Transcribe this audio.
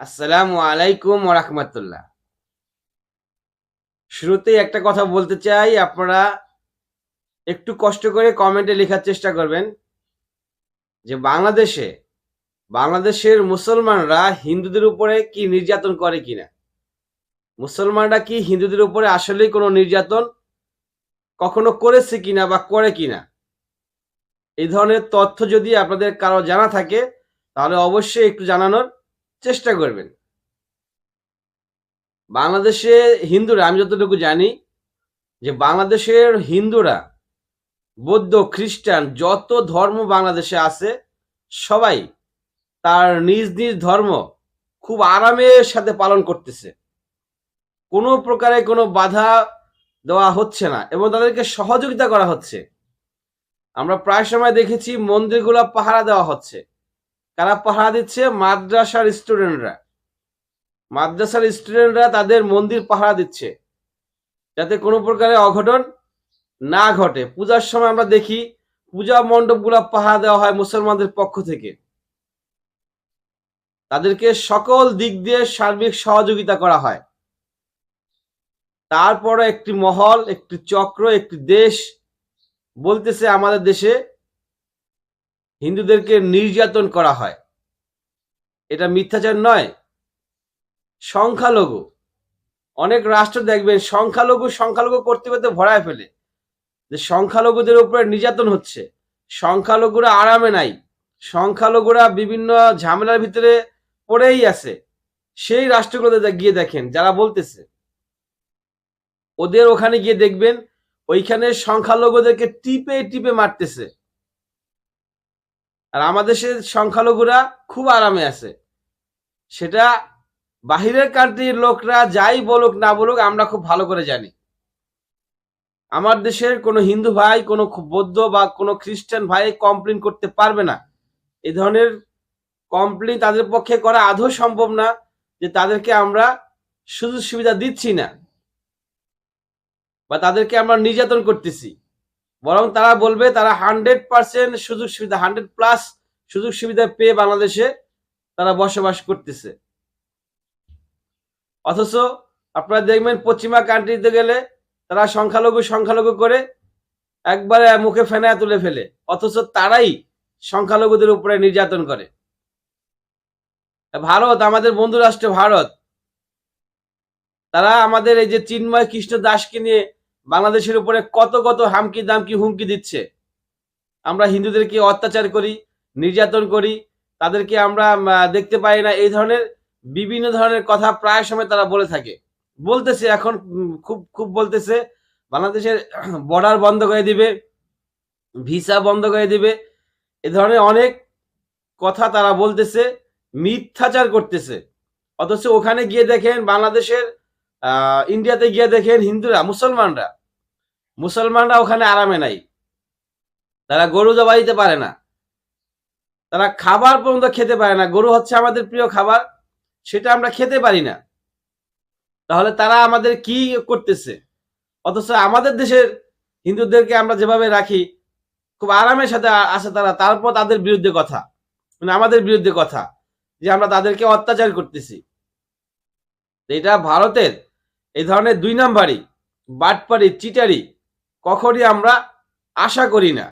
আসসালামু আলাইকুম রাহমাতুল্লাহ। শুরুতেই একটা কথা বলতে চাই, আপনারা একটু কষ্ট করে কমেন্টে লেখার চেষ্টা করবেন যে বাংলাদেশে, বাংলাদেশের মুসলমানরা হিন্দুদের উপরে কি নির্যাতন করে কিনা? মুসলমানরা কি হিন্দুদের উপরে আসলেই কোনো নির্যাতন কখনো করেছে কিনা বা করে কিনা? এই ধরনের তথ্য যদি আপনাদের কারও জানা থাকে, তাহলে অবশ্যই একটু জানানোর চেষ্টা করবেন। বাংলাদেশে হিন্দুরা, আমি যতটুকু জানি, যে বাংলাদেশের হিন্দুরা, বৌদ্ধ, খ্রিস্টান, যত ধর্ম বাংলাদেশে আছে, সবাই তার নিজ নিজ ধর্ম খুব আরামের সাথে পালন করতেছে। কোনো প্রকারে কোনো বাধা দেওয়া হচ্ছে না এবং তাদেরকে সহযোগিতা করা হচ্ছে। আমরা প্রায় সময় দেখেছি মন্দিরগুলো পাহারা দেওয়া হচ্ছে। কারা পাহারা দিচ্ছে? মাদ্রাসার স্টুডেন্টরা মাদ্রাসার স্টুডেন্টরা তাদের মন্দির পাহারা দিচ্ছে। যাতে কোনো প্রকারের অঘটন না ঘটে। পূজার সময় আমরা দেখি, পূজা মণ্ডপগুলো পাহারা দেওয়া হয় মুসলমানদের পক্ষ থেকে। তাদেরকে সকল দিক দিয়ে সার্বিক সহযোগিতা করা হয়। তারপরে একটি মহল, একটি চক্র, একটি দেশ বলতেছে আমাদের দেশে হিন্দুদেরকে নির্যাতন করা হয়। এটা মিথ্যাচার নয়, সংখ্যালঘু। অনেক রাষ্ট্র দেখবেন সংখ্যালঘু সংখ্যালঘু করতে করতে ভরায় ফেলে যে সংখ্যালঘুদের উপরে নির্যাতন হচ্ছে। সংখ্যালঘুরা আরামে নাই। সংখ্যালঘুরা বিভিন্ন ঝামেলার ভিতরে পড়েই আছে। সেই রাষ্ট্রগুলোতে গিয়ে দেখেন, যারা বলতেছে, ওদের ওখানে গিয়ে দেখবেন, ওইখানে সংখ্যালঘুদেরকে টিপে টিপে মারতেছে। আর আমাদের সংখ্যালঘুরা খুব আরামে আছে। সেটা বাহিরের কান্ট্রির লোকরা যাই বলুক না বলুক, আমরা খুব ভালো করে জানি। আমার দেশের কোনো হিন্দু ভাই, কোনো বৌদ্ধ বা কোনো খ্রিস্টান ভাই কমপ্লেন করতে পারবে না। এ ধরনের কমপ্লেন তাদের পক্ষে করা আদৌ সম্ভব না যে তাদেরকে আমরা সুযোগ সুবিধা দিচ্ছি না বা তাদেরকে আমরা নির্যাতন করতেছি। বরং তারা বলবে তারা হান্ড্রেড পার্সেন্ট সুযোগ সুবিধা, হান্ড্রেড প্লাস সুযোগ সুবিধা পেয়ে বাংলাদেশে তারা বসবাস করতেছে। অথচ আপনারা দেখবেন পশ্চিমা কান্ট্রিতে গেলে তারা সংখ্যালঘু সংখ্যালঘু করে একবারে মুখে ফেনা তুলে ফেলে। অথচ তারাই সংখ্যালঘুদের উপরে নির্যাতন করে। ভারত, আমাদের বন্ধু রাষ্ট্র ভারত, তারা আমাদের এই যে চিন্ময় কৃষ্ণ দাসকে নিয়ে বাংলাদেশের উপরে কত কত হামকি দামকি হুমকি দিচ্ছে। আমরা হিন্দুদেরকে অত্যাচার করি, নির্যাতন করি, তাদেরকে আমরা দেখতে পাই না, এই ধরনের বিভিন্ন ধরনের কথা প্রায় সময় তারা বলে থাকে। বলতেছে এখন খুব খুব বলতেছে, বাংলাদেশের বর্ডার বন্ধ করে দিবে ভিসা বন্ধ করে দিবে, এ ধরনের অনেক কথা তারা বলতেছে, মিথ্যাচার করতেছে। অথচ ওখানে গিয়ে দেখেন বাংলাদেশের ইন্ডিয়াতে গিয়ে দেখেন হিন্দুরা, মুসলমানরা। মুসলমানরা ওখানে আরামে নাই। তারা গরু জবাই দিতে পারে না। তারা খাবার পর্যন্ত খেতে পারে না। গরু হচ্ছে আমাদের প্রিয় খাবার, সেটা আমরা খেতে পারি না। তাহলে তারা আমাদের কি করতেছে? অথচ আমাদের দেশের হিন্দুদেরকে আমরা যেভাবে রাখি, খুব আরামের সাথে আসে তারা। তারপর তাদের বিরুদ্ধে কথা। মানে আমাদের বিরুদ্ধে কথা। যে আমরা তাদেরকে অত্যাচার করতেছি। এটা ভারতের এই ধরনের দুই নাম্বারই বাটপারি চিটারি কখনই আমরা আশা করি না।